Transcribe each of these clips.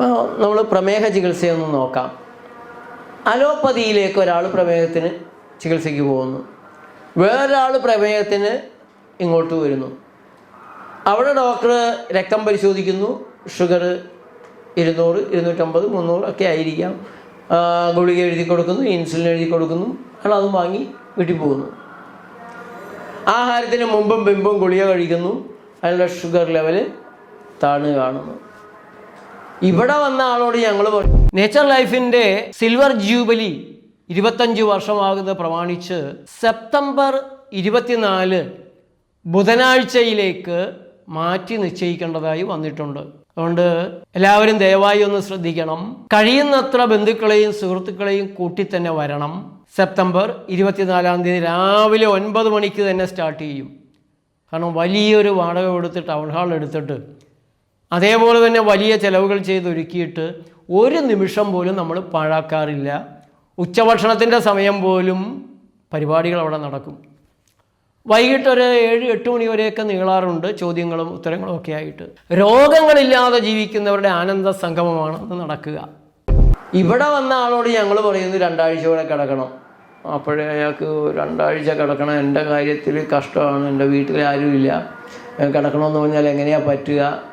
അപ്പോൾ നമ്മൾ പ്രമേഹ ചികിത്സയൊന്ന് നോക്കാം. അലോപ്പതിയിലേക്ക് ഒരാൾ പ്രമേഹത്തിന് ചികിത്സയ്ക്ക് പോകുന്നു. വേറൊരാൾ പ്രമേഹത്തിന് ഇങ്ങോട്ട് വരുന്നു. അവിടെ ഡോക്ടർ രക്തം പരിശോധിക്കുന്നു. ഷുഗർ ഇരുന്നൂറ് ഇരുന്നൂറ്റമ്പത് മുന്നൂറ് ഒക്കെ ആയിരിക്കാം. ഗുളിക എഴുതി കൊടുക്കുന്നു ഇൻസുലിൻ എഴുതി കൊടുക്കുന്നു. അയാൾ അതും വാങ്ങി വീട്ടിൽ പോകുന്നു. ആഹാരത്തിന് മുമ്പും പിമ്പും ഗുളിക കഴിക്കുന്നു. അയാളുടെ ഷുഗർ ലെവൽ താണു കാണുന്നു ഇവിടെ വന്ന ആളോട് ഞങ്ങൾ പറഞ്ഞു നേച്ചർ ലൈഫിന്റെ സിൽവർ ജൂബിലി ഇരുപത്തഞ്ച് വർഷമാകുന്നത് പ്രമാണിച്ച് സെപ്റ്റംബർ ഇരുപത്തിനാല് ബുധനാഴ്ചയിലേക്ക് മാറ്റി നിശ്ചയിക്കേണ്ടതായി വന്നിട്ടുണ്ട്. അതുകൊണ്ട് എല്ലാവരും ദയവായി ഒന്ന് ശ്രദ്ധിക്കണം. കഴിയുന്നത്ര ബന്ധുക്കളെയും സുഹൃത്തുക്കളെയും കൂട്ടി തന്നെ വരണം. സെപ്റ്റംബർ ഇരുപത്തിനാലാം തീയതി രാവിലെ ഒൻപത് മണിക്ക് തന്നെ സ്റ്റാർട്ട് ചെയ്യും. കാരണം വലിയൊരു വാടക കൊടുത്ത് ടൗൺ ഹാൾ എടുത്തിട്ട് അതേപോലെ തന്നെ വലിയ ചിലവുകൾ ചെയ്തൊരുക്കിയിട്ട് ഒരു നിമിഷം പോലും നമ്മൾ പാഴാക്കാറില്ല. ഉച്ചഭക്ഷണത്തിന്റെ സമയം പോലും പരിപാടികൾ അവിടെ നടക്കും. വൈകിട്ട് ഒരു ഏഴ് എട്ട് മണി വരെയൊക്കെ നീളാറുണ്ട് ചോദ്യങ്ങളും ഉത്തരങ്ങളും ഒക്കെ ആയിട്ട്. രോഗങ്ങളില്ലാതെ ജീവിക്കുന്നവരുടെ ആനന്ദ സംഗമമാണ് അത് നടക്കുക. ഇവിടെ വന്ന ആളോട് ഞങ്ങൾ പറയുന്നു രണ്ടാഴ്ച കൂടെ കിടക്കണം. അപ്പോഴേ അയാൾക്ക് രണ്ടാഴ്ച കിടക്കണം. എന്റെ കാര്യത്തിൽ കഷ്ടമാണ്. എന്റെ വീട്ടിൽ ആരുമില്ല. കിടക്കണമെന്ന് പറഞ്ഞാൽ എങ്ങനെയാണ് പറ്റുക?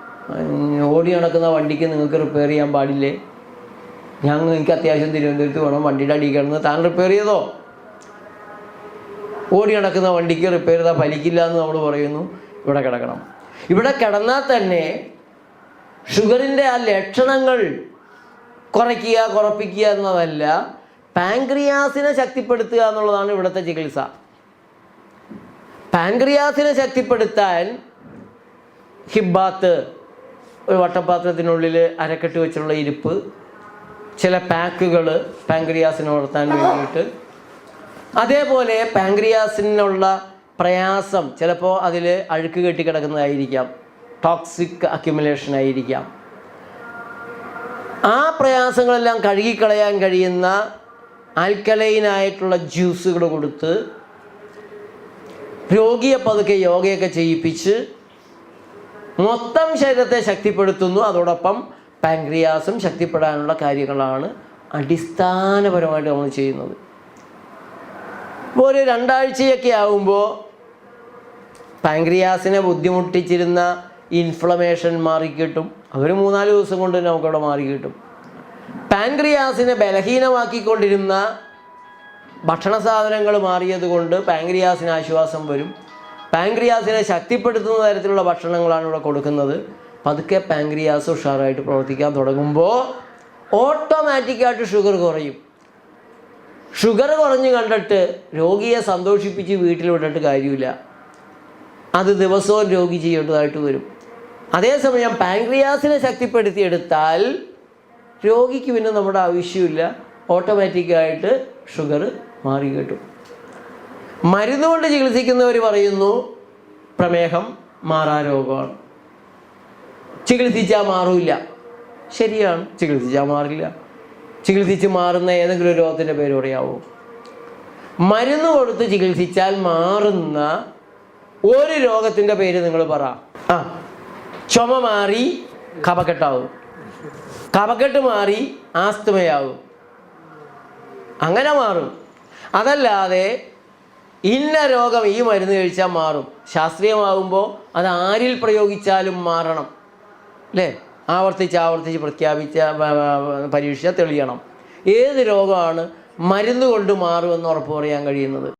ഓടി നടക്കുന്ന വണ്ടിക്ക് നിങ്ങൾക്ക് റിപ്പയർ ചെയ്യാൻ പാടില്ലേ? ഞാൻ എനിക്ക് അത്യാവശ്യം തിരുവനന്തപുരത്ത് വേണം വണ്ടിയുടെ അടി കിടന്ന്. താൻ റിപ്പയർ ചെയ്തോ? ഓടി നടക്കുന്ന വണ്ടിക്ക് റിപ്പയർ ചെയ്താൽ ഫലിക്കില്ല എന്ന് നമ്മൾ പറയുന്നു. ഇവിടെ കിടക്കണം. ഇവിടെ കിടന്നാൽ തന്നെ ഷുഗറിന്റെ ആ ലക്ഷണങ്ങൾ കുറയ്ക്കുക കുറപ്പിക്കുക എന്നതല്ല പാൻക്രിയാസിനെ ശക്തിപ്പെടുത്തുക എന്നുള്ളതാണ് ഇവിടുത്തെ ചികിത്സ. പാൻക്രിയാസിനെ ശക്തിപ്പെടുത്താൻ ഹിബാത്ത് ഒരു വട്ടപാത്രത്തിനുള്ളിൽ അരക്കെട്ട് വെച്ചുള്ള ഇരിപ്പ് ചില പാക്കുകൾ പാൻക്രിയാസിനെ വളർത്താൻ വേണ്ടിയിട്ട്. അതേപോലെ പാങ്ക്രിയാസിനുള്ള പ്രയാസം ചിലപ്പോൾ അതിൽ അഴുക്ക് കെട്ടി കിടക്കുന്നതായിരിക്കാം ടോക്സിക് അക്യുമുലേഷൻ ആയിരിക്കാം. ആ പ്രയാസങ്ങളെല്ലാം കഴുകിക്കളയാൻ കഴിയുന്ന ആൽക്കലൈനായിട്ടുള്ള ജ്യൂസുകൾ കൊടുത്ത് രോഗിയെ പതുക്കെ യോഗയൊക്കെ ചെയ്യിപ്പിച്ച് മൊത്തം ശരീരത്തെ ശക്തിപ്പെടുത്തുന്നു. അതോടൊപ്പം പാൻക്രിയാസും ശക്തിപ്പെടാനുള്ള കാര്യങ്ങളാണ് അടിസ്ഥാനപരമായിട്ട് നമ്മൾ ചെയ്യുന്നത്. ഒരു രണ്ടാഴ്ചയൊക്കെ ആകുമ്പോൾ പാൻക്രിയാസിനെ ബുദ്ധിമുട്ടിച്ചിരുന്ന ഇൻഫ്ലമേഷൻ മാറിക്കിട്ടും. അവർ മൂന്നാൽ ദിവസം കൊണ്ട് നമുക്കവിടെ മാറിക്കിട്ടും. പാൻക്രിയാസിനെ ബലഹീനമാക്കിക്കൊണ്ടിരുന്ന ഭക്ഷണ സാധനങ്ങൾ മാറിയത് കൊണ്ട് പാൻക്രിയാസിന് ആശ്വാസം വരും. പാൻക്രിയാസിനെ ശക്തിപ്പെടുത്തുന്ന തരത്തിലുള്ള ഭക്ഷണങ്ങളാണ് ഇവിടെ കൊടുക്കുന്നത്. പതുക്കെ പാങ്ക്രിയാസ് ഉഷാറായിട്ട് പ്രവർത്തിക്കാൻ തുടങ്ങുമ്പോൾ ഓട്ടോമാറ്റിക്കായിട്ട് ഷുഗർ കുറയും. ഷുഗർ കുറഞ്ഞു കണ്ടിട്ട് രോഗിയെ സന്തോഷിപ്പിച്ച് വീട്ടിൽ വിട്ടിട്ട് കാര്യമില്ല. അത് ദിവസവും രോഗി ചെയ്യേണ്ടതായിട്ട് വരും. അതേസമയം പാങ്ക്രിയാസിനെ ശക്തിപ്പെടുത്തിയെടുത്താൽ രോഗിക്ക് പിന്നെ നമ്മുടെ ആവശ്യമില്ല. ഓട്ടോമാറ്റിക്കായിട്ട് ഷുഗർ മാറി കിട്ടും. മരുന്ന് കൊണ്ട് ചികിത്സിക്കുന്നവർ പറയുന്നു പ്രമേഹം മാറാ രോഗമാണ്. ചികിത്സിച്ചാൽ മാറില്ല. ശരിയാണ് ചികിത്സിച്ചാൽ മാറില്ല. ചികിത്സിച്ച് മാറുന്ന ഏതെങ്കിലും രോഗത്തിന്റെ പേര് പറയാവോ മരുന്ന് കൊടുത്ത് ചികിത്സിച്ചാൽ മാറുന്ന ഒരു രോഗത്തിന്റെ പേര് നിങ്ങൾ പറ. ആ ചുമ മാറി കപക്കെട്ടാവും കപക്കെട്ട് മാറി ആസ്തമയാവും. അങ്ങനെ മാറും. അതല്ലാതെ ഇന്ന രോഗം ഈ മരുന്ന് കഴിച്ചാൽ മാറും. ശാസ്ത്രീയമാകുമ്പോൾ അത് ആരിൽ പ്രയോഗിച്ചാലും മാറണം. അല്ലേ? ആവർത്തിച്ച് ആവർത്തിച്ച് പ്രഖ്യാപിച്ച പരീക്ഷ തെളിയണം. ഏത് രോഗമാണ് മരുന്ന് കൊണ്ട് മാറുമെന്ന് ഉറപ്പ് പറയാൻ കഴിയുന്നത്?